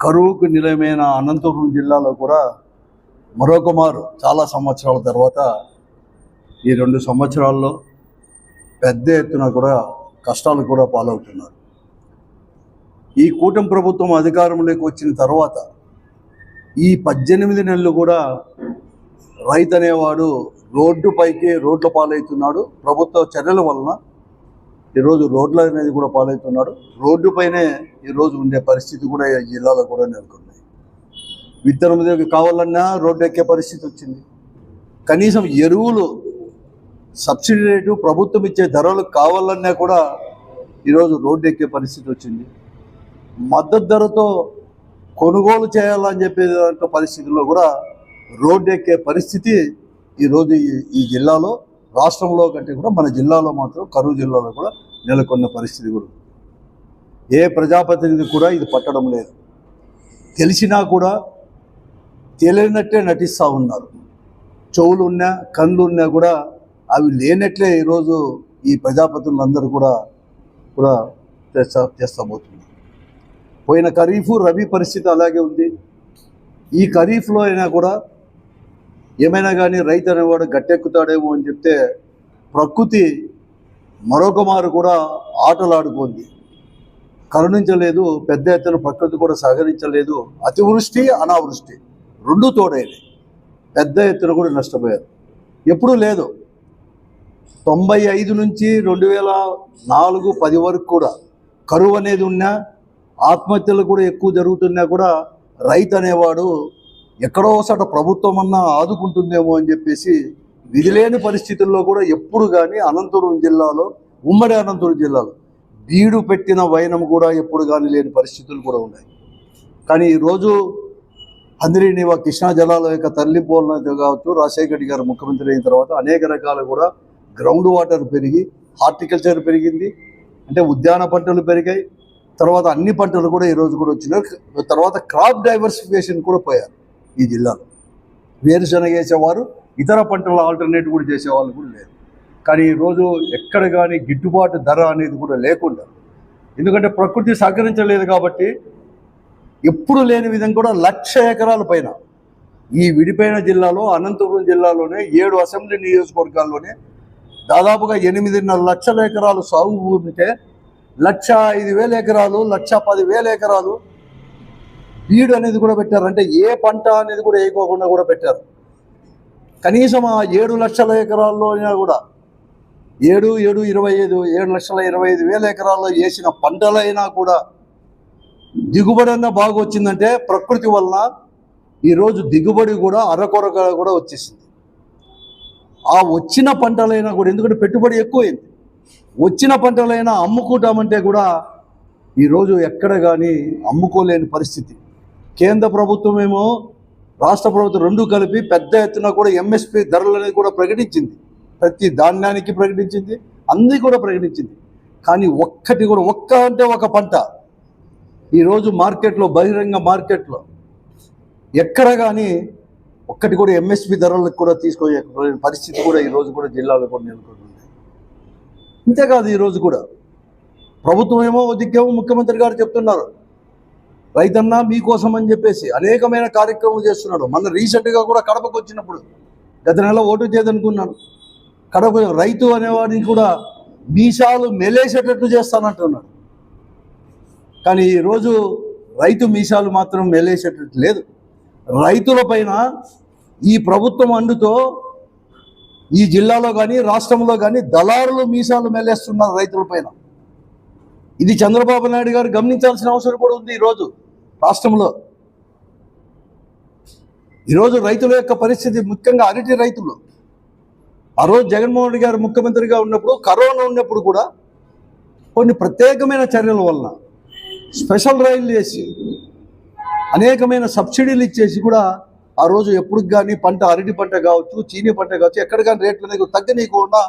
కరువుకు నిలయమైన అనంతపురం జిల్లాలో కూడా మరొక మారు చాలా సంవత్సరాల తర్వాత ఈ రెండు సంవత్సరాల్లో పెద్ద ఎత్తున కూడా కష్టాలు కూడా పాలవుతున్నారు. ఈ కూటమి ప్రభుత్వం అధికారంలోకి వచ్చిన తర్వాత ఈ పద్దెనిమిది నెలలు కూడా రైతు అనేవాడు రోడ్డు పైకే రోడ్ల పాలవుతున్నాడు. ప్రభుత్వ చర్యల వలన ఈరోజు రోడ్ల అనేది కూడా పాలవుతున్నాడు. రోడ్డు పైనే ఈరోజు ఉండే పరిస్థితి కూడా ఈ జిల్లాలో కూడా నెలకొన్నాయి విత్తనం దగ్గర కావాలన్నా రోడ్డు ఎక్కే పరిస్థితి వచ్చింది. కనీసం ఎరువులు సబ్సిడీ రేటు ప్రభుత్వం ఇచ్చే ధరలు కావాలన్నా కూడా ఈరోజు రోడ్డు ఎక్కే పరిస్థితి వచ్చింది. మద్దతు ధరతో కొనుగోలు చేయాలని చెప్పే దాంట్లో పరిస్థితుల్లో కూడా రోడ్డు ఎక్కే పరిస్థితి ఈరోజు ఈ- ఈ జిల్లాలో రాష్ట్రంలో కంటే కూడా మన జిల్లాలో మాత్రం కరువు జిల్లాలో కూడా నెలకొన్న పరిస్థితి కూడా. ఏ ప్రజాప్రతినిధి కూడా ఇది పట్టడం లేదు. తెలిసినా కూడా తెలియనట్టే నటిస్తూ ఉన్నారు. చెవులు ఉన్నా కళ్ళు ఉన్నా కూడా అవి లేనట్లే ఈరోజు ఈ ప్రజాప్రతినిధులందరూ కూడా కూడా చేస్తా చేస్తా పోతున్నారు. పోయిన ఖరీఫ్ రబీ పరిస్థితి అలాగే ఉంది. ఈ ఖరీఫ్లో అయినా కూడా ఏమైనా కానీ రైతు అనేవాడు గట్టెక్కుతాడేమో అని చెప్తే ప్రకృతి మరొక మారు కూడా ఆటలాడుకుంది. కరుణించలేదు పెద్ద ఎత్తున ప్రకృతి కూడా సహకరించలేదు. అతివృష్టి అనావృష్టి రెండు తోడైనవి పెద్ద ఎత్తున కూడా నష్టపోయారు. ఎప్పుడూ లేదు. తొంభై ఐదు నుంచి రెండు వేల నాలుగు పది వరకు కూడా కరువు అనేది ఉన్నా ఆత్మహత్యలు కూడా ఎక్కువ జరుగుతున్నా కూడా రైతు అనేవాడు ఎక్కడో ఒకసారి ప్రభుత్వం అన్నా ఆదుకుంటుందేమో అని చెప్పేసి విధిలేని పరిస్థితుల్లో కూడా ఎప్పుడు కానీ అనంతపురం జిల్లాలో ఉమ్మడి అనంతపురం జిల్లాలో బీడు పెట్టిన వైనం కూడా ఎప్పుడు కానీ లేని పరిస్థితులు కూడా ఉన్నాయి. కానీ ఈరోజు అందరినీ కృష్ణా జలాల యొక్క తరలింపులన కావచ్చు రాజశేఖర రెడ్డి గారు ముఖ్యమంత్రి అయిన తర్వాత అనేక రకాలు కూడా గ్రౌండ్ వాటర్ పెరిగి హార్టికల్చర్ పెరిగింది అంటే ఉద్యాన పంటలు పెరిగాయి. తర్వాత అన్ని పంటలు కూడా ఈరోజు కూడా వచ్చినాయి. తర్వాత క్రాప్ డైవర్సిఫికేషన్ కూడా పోయారు ఈ జిల్లాలో. వేరుశనగ వేసేవారు ఇతర పంటల ఆల్టర్నేటివ్ కూడా చేసేవాళ్ళు కూడా లేరు. కానీ ఈరోజు ఎక్కడ కానీ గిట్టుబాటు ధర అనేది కూడా లేకుండా ఎందుకంటే ప్రకృతి సహకరించలేదు కాబట్టి ఎప్పుడు లేని విధంగా కూడా లక్ష ఎకరాల పైన ఈ విడిపోయిన జిల్లాలో అనంతపురం జిల్లాలోనే ఏడు అసెంబ్లీ నియోజకవర్గాల్లోనే దాదాపుగా ఎనిమిదిన్నర లక్షల ఎకరాలు సాగు భూమి ఉంటే లక్ష ఐదు వేల ఎకరాలు లక్ష పది వేల ఎకరాలు బీడు అనేది కూడా పెట్టారు. అంటే ఏ పంట అనేది కూడా వేయకోకుండా కూడా పెట్టారు. కనీసం ఆ ఏడు లక్షల ఎకరాల్లో అయినా కూడా ఏడు ఏడు ఇరవై ఐదు ఏడు లక్షల ఇరవై ఐదు వేల ఎకరాల్లో వేసిన పంటలైనా కూడా దిగుబడి అన్న బాగా వచ్చిందంటే ప్రకృతి వలన ఈరోజు దిగుబడి కూడా అరకొరగా కూడా వచ్చేసింది. ఆ వచ్చిన పంటలైనా కూడా ఎందుకంటే పెట్టుబడి ఎక్కువైంది. వచ్చిన పంటలైనా అమ్ముకుంటామంటే కూడా ఈరోజు ఎక్కడ కానీ అమ్ముకోలేని పరిస్థితి. కేంద్ర ప్రభుత్వం ఏమో రాష్ట్ర ప్రభుత్వం రెండు కలిపి పెద్ద ఎత్తున కూడా ఎంఎస్పి ధరలు అనేది కూడా ప్రకటించింది. ప్రతి ధాన్యానికి ప్రకటించింది అన్నీ కూడా ప్రకటించింది. కానీ ఒక్కటి కూడా ఒక్క అంటే ఒక పంట. ఈరోజు మార్కెట్లో బహిరంగ మార్కెట్లో ఎక్కడ కానీ ఒక్కటి కూడా ఎంఎస్పి ధరలకు కూడా తీసుకోలేని పరిస్థితి కూడా ఈరోజు కూడా జిల్లాలో కూడా నెలకొంటుంది అంతేకాదు ఈరోజు కూడా ప్రభుత్వం ఏమో దిగ్గేమో ముఖ్యమంత్రి గారు చెప్తున్నారు. రైతన్నా మీకోసం అని చెప్పేసి అనేకమైన కార్యక్రమాలు చేస్తున్నాడు. మన రీసెంట్గా కూడా కడపకు వచ్చినప్పుడు గత నెల ఓటు చేయదనుకున్నాను కడప రైతు అనేవాడిని కూడా మీసాలు మెలేసేటట్టు చేస్తానంటున్నాడు. కానీ ఈరోజు రైతు మీసాలు మాత్రం మెలేసేటట్టు లేదు. రైతుల పైన ఈ ప్రభుత్వం అండుతో ఈ జిల్లాలో కానీ రాష్ట్రంలో కానీ దళారులు మీసాలు మెలేస్తున్నారు రైతుల పైన. ఇది చంద్రబాబు నాయుడు గారు గమనించాల్సిన అవసరం కూడా ఉంది ఈరోజు రాష్ట్రంలో. ఈరోజు రైతుల యొక్క పరిస్థితి ముఖ్యంగా అరటి రైతులు. ఆ రోజు జగన్మోహన్ రెడ్డి గారు ముఖ్యమంత్రిగా ఉన్నప్పుడు కరోనా ఉన్నప్పుడు కూడా కొన్ని ప్రత్యేకమైన చర్యల వలన స్పెషల్ రైళ్ళు చేసి అనేకమైన సబ్సిడీలు ఇచ్చేసి కూడా ఆ రోజు ఎప్పుడు కానీ పంట అరటి పంట కావచ్చు చీనీ పంట కావచ్చు ఎక్కడ కానీ రేట్లు అనేది తగ్గనీయకుండా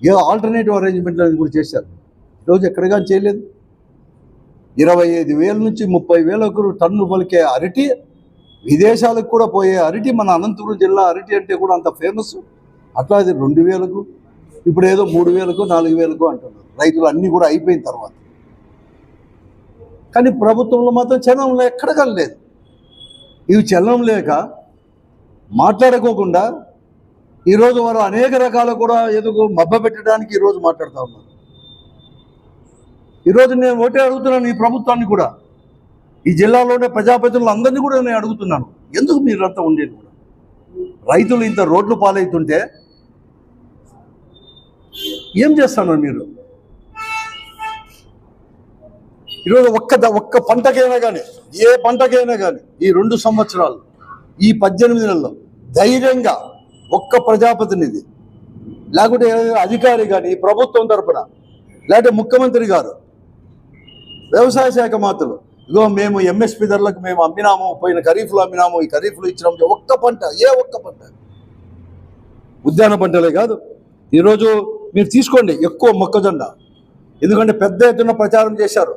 ఏ ఆల్టర్నేటివ్ అరేంజ్మెంట్ అనేది కూడా చేశారు. ఈరోజు ఎక్కడ కానీ చేయలేదు. ఇరవై ఐదు వేల నుంచి ముప్పై వేలకు టన్ను పలికే అరటి విదేశాలకు కూడా పోయే అరటి మన అనంతపురం జిల్లా అరటి అంటే కూడా అంత ఫేమస్ అట్లా అది రెండు వేలకు ఇప్పుడు ఏదో మూడు వేలకు నాలుగు వేలకు అంటున్నారు. రైతులు అన్నీ కూడా అయిపోయిన తర్వాత. కానీ ప్రభుత్వంలో మాత్రం చలనం లే- లేదు ఇవి చలనం లేక మాట్లాడుకోకుండా ఈరోజు వారు అనేక రకాల కూడా ఎదుగు మబ్బ పెట్టడానికి ఈరోజు మాట్లాడుతూ ఉన్నారు. ఈరోజు నేను ఒకటే అడుగుతున్నాను ఈ ప్రభుత్వాన్ని కూడా. ఈ జిల్లాలోనే ప్రజాప్రతినిధులు అందరినీ కూడా నేను అడుగుతున్నాను. ఎందుకు మీరంతా ఉండేది కూడా? రైతులు ఇంత రోడ్లు పాలవుతుంటే ఏం చేస్తున్నారు మీరు? ఈరోజు ఒక్క ఒక్క పంటకైనా కానీ ఏ పంటకైనా కానీ ఈ రెండు సంవత్సరాలు ఈ పద్దెనిమిది నెలల్లో ధైర్యంగా ఒక్క ప్రజాప్రతినిధి లేకుంటే అధికారి కానీ ప్రభుత్వం తరపున లేకపోతే ముఖ్యమంత్రి గారు వ్యవసాయ శాఖ మాత్రలు ఇగో మేము ఎంఎస్పి ధరలకు మేము అమ్మినాము పోయిన ఖరీఫ్లో అమ్మినాము ఈ ఖరీఫ్లో ఇచ్చినాము ఒక్క పంట ఏ ఒక్క పంట. ఉద్యాన పంటలే కాదు. ఈరోజు మీరు తీసుకోండి ఎక్కువ మొక్కజొన్న. ఎందుకంటే పెద్ద ఎత్తున ప్రచారం చేశారు.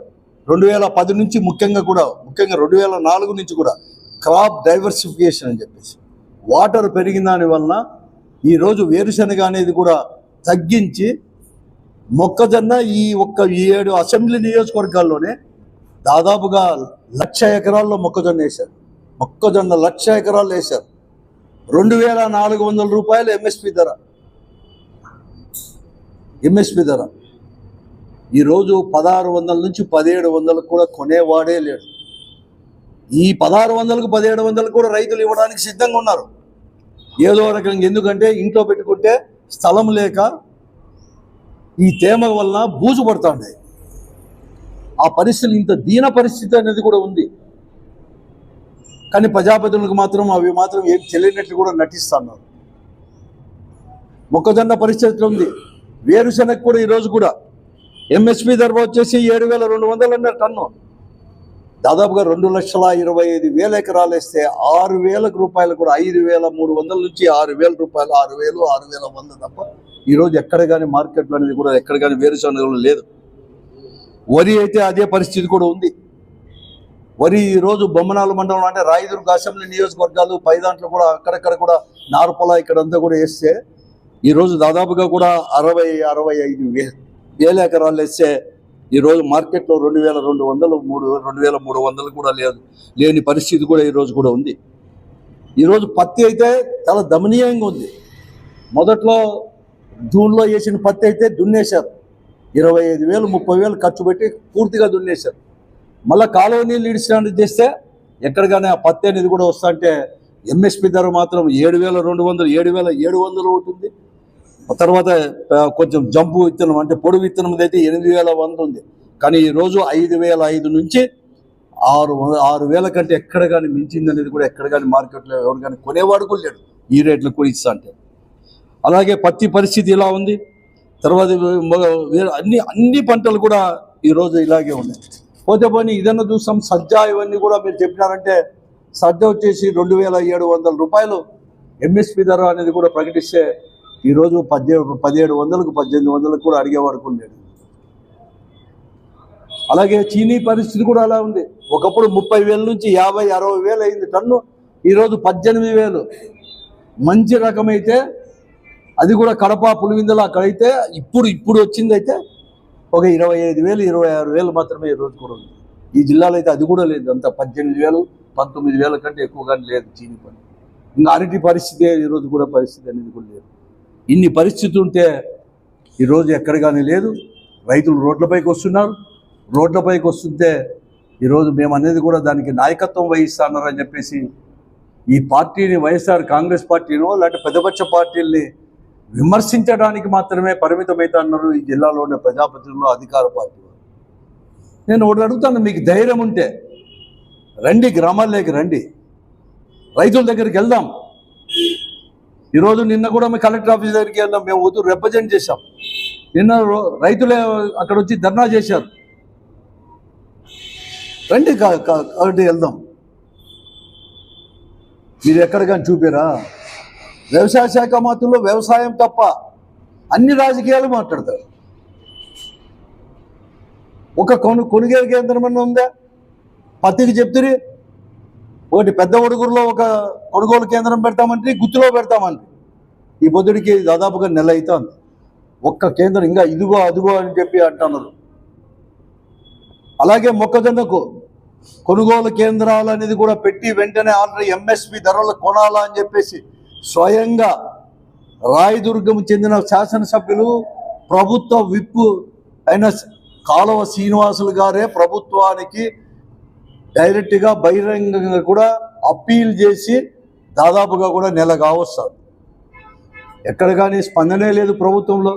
రెండు వేల పది నుంచి ముఖ్యంగా కూడా ముఖ్యంగా రెండు వేల నాలుగు నుంచి కూడా క్రాప్ డైవర్సిఫికేషన్ అని చెప్పేసి. వాటర్ పెరిగిన దాని వలన ఈరోజు వేరుశనగ అనేది కూడా తగ్గించి మొక్కజొన్న ఈ ఒక్క ఏడు అసెంబ్లీ నియోజకవర్గాల్లోనే దాదాపుగా లక్ష ఎకరాల్లో మొక్కజొన్న వేశారు. మొక్కజొన్న లక్ష ఎకరాల్లో వేశారు. రెండు వేల నాలుగు వందల రూపాయలు ఎంఎస్పి ధర. ఎంఎస్పి ధర. ఈరోజు పదహారు వందల నుంచి పదిహేడు వందలకు కూడా కొనేవాడే లేడు. ఈ పదహారు వందలకు పదిహేడు వందలకు కూడా రైతులు ఇవ్వడానికి సిద్ధంగా ఉన్నారు. ఏదో రకంగా ఎందుకంటే ఇంట్లో పెట్టుకుంటే స్థలం లేక ఈ తేమ వలన బూజు పడుతున్నాయి ఆ పరిస్థితులు ఇంత దీన పరిస్థితి అనేది కూడా ఉంది. కానీ ప్రజాపతులకు మాత్రం అవి మాత్రం ఏం తెలియనట్లు కూడా నటిస్తున్నారు మొక్కజొన్న పరిస్థితి ఉంది. వేరుశనగ కూడా ఈరోజు కూడా. ఎంఎస్పి ధర వచ్చేసి ఏడు వేల రెండు వందలు టన్ను. దాదాపుగా రెండు లక్షల ఇరవై ఐదు వేల ఎకరాలు వేస్తే ఆరు వేలకు రూపాయలు కూడా ఐదు వేల మూడు వందల నుంచి ఆరు వేల రూపాయలు ఆరు వేలు ఆరు వేల వంద తప్ప ఈరోజు ఎక్కడ కానీ మార్కెట్లో అనేది కూడా ఎక్కడ కానీ వేరుశనగలు లేదు. వరి అయితే అదే పరిస్థితి కూడా ఉంది. వరి ఈరోజు బొమ్మనాల మండలం అంటే రాయదుర్గ అసెంబ్లీ నియోజకవర్గాలు పై దాంట్లో కూడా అక్కడక్కడ కూడా నారుపల ఇక్కడంతా కూడా వేస్తే ఈరోజు దాదాపుగా కూడా అరవై అరవై ఐదు వే వేల ఎకరాలు వేస్తే ఈరోజు మార్కెట్లో రెండు వేల రెండు వందలు మూడు రెండు వేల మూడు వందలు కూడా లేదు లేని పరిస్థితి కూడా ఈరోజు కూడా ఉంది. ఈరోజు పత్తి అయితే చాలా దమనీయంగా ఉంది. మొదట్లో జూన్లో వేసిన పత్తి అయితే దున్నేశారు. ఇరవై ఐదు వేలు ముప్పై వేలు ఖర్చు పెట్టి పూర్తిగా దున్నేశారు. మళ్ళీ కాలువ నీళ్ళు ఇడిచినట్టు చేస్తే ఎక్కడికైనా ఆ పత్తి అనేది కూడా వస్తా అంటే ఎంఎస్పి ధర మాత్రం ఏడు వేల రెండు వందలు ఏడు వేల ఏడు వందలు ఉంటుంది. ఆ తర్వాత కొంచెం జంపు విత్తనం అంటే పొడి విత్తనం అయితే ఎనిమిది వేల వంద ఉంది. కానీ ఈరోజు ఐదు వేల ఐదు నుంచి ఆరు ఆరు వేల కంటే ఎక్కడ కానీ మించింది అనేది కూడా ఎక్కడ కానీ మార్కెట్లో ఎవరు కానీ కొనేవాడు కూడా లేడు. ఈ రేట్లు కూడా ఇస్తా అంటే. అలాగే పత్తి పరిస్థితి ఇలా ఉంది? తర్వాత వేరే అన్ని అన్ని పంటలు కూడా ఈరోజు ఇలాగే ఉన్నాయి. పోతే పోనీ ఇదన్నా చూస్తాం సజ్జ ఇవన్నీ కూడా మీరు చెప్పినారంటే సజ్జ వచ్చేసి రెండు వేల ఏడు వందల రూపాయలు ఎంఎస్పి ధర అనేది కూడా ప్రకటిస్తే ఈరోజు పద్దెనిమిది పదిహేడు వందలకు పద్దెనిమిది వందలకు కూడా అడిగేవాడు ఉండేది. అలాగే చీనీ పరిస్థితి కూడా అలా ఉంది. ఒకప్పుడు ముప్పై వేల నుంచి యాభై అరవై వేలు అయింది టన్ను ఈరోజు పద్దెనిమిది వేలు. మంచి రకమైతే అది కూడా కడప పులివిందలు అక్కడైతే ఇప్పుడు ఇప్పుడు వచ్చింది అయితే ఒక ఇరవై ఐదు వేలు ఇరవై ఆరు వేలు మాత్రమే ఈ రోజు కూడా ఉంది. ఈ జిల్లాలో అయితే అది కూడా లేదు. అంత పద్దెనిమిది వేలు పంతొమ్మిది వేల కంటే ఎక్కువగా లేదు చీని పని. ఇంకా అరటి పరిస్థితి ఈరోజు కూడా పరిస్థితి అనేది కూడా లేదు. ఇన్ని పరిస్థితి ఉంటే ఈరోజు ఎక్కడ కానీ లేదు. రైతులు రోడ్లపైకి వస్తున్నారు. రోడ్లపైకి వస్తుంటే ఈరోజు మేము అనేది కూడా దానికి నాయకత్వం వహిస్తానని చెప్పేసి ఈ పార్టీని వైఎస్ఆర్ కాంగ్రెస్ పార్టీనో లేకపోతే పెద్దపక్ష పార్టీల్ని విమర్శించడానికి మాత్రమే పరిమితమవుతున్నారు ఈ జిల్లాలో ఉన్న ప్రజాప్రతినిధులు అధికార పార్టీ నేను ఒకటి అడుగుతాను మీకు ధైర్యం ఉంటే రండి గ్రామాల్లోకి రండి. రైతుల దగ్గరికి వెళ్దాం. ఈరోజు నిన్న కూడా మేము కలెక్టర్ ఆఫీస్ దగ్గరికి వెళ్ళాం మేము వద్దు రిప్రజెంట్ చేశాం. నిన్న రైతులే అక్కడ వచ్చి ధర్నా చేశారు. రండి కాబట్టి వెళ్దాం. మీరు ఎక్కడ కానీ చూపారా? వ్యవసాయ శాఖ మాత్రంలో వ్యవసాయం తప్ప అన్ని రాజకీయాలు మాట్లాడతారు. ఒక కొను కొనుగోలు కేంద్రం అన్న ఉందా? పత్తికి చెప్తుంది ఒకటి పెద్ద ఒడుగురులో ఒక కొనుగోలు కేంద్రం పెడతామంటే గుత్తిలో పెడతామంటే. ఈ పొద్దుడికి దాదాపుగా నెల అవుతుంది ఒక్క కేంద్రం ఇంకా ఇదిగో అదిగో అని చెప్పి అంటున్నారు. అలాగే మొక్కజొన్నకు కొనుగోలు కేంద్రాలు అనేది కూడా పెట్టి వెంటనే ఆల్రెడీ ఎంఎస్పి ధరలు కొనాలా అని చెప్పేసి స్వయంగా రాయదుర్గం చెందిన శాసనసభ్యులు ప్రభుత్వ విప్పు అయిన కాలువ శ్రీనివాసులు గారే ప్రభుత్వానికి డైరెక్ట్గా బహిరంగంగా కూడా అప్పీల్ చేసి దాదాపుగా కూడా నెల కావస్తారు ఎక్కడ కానీ స్పందనే లేదు ప్రభుత్వంలో.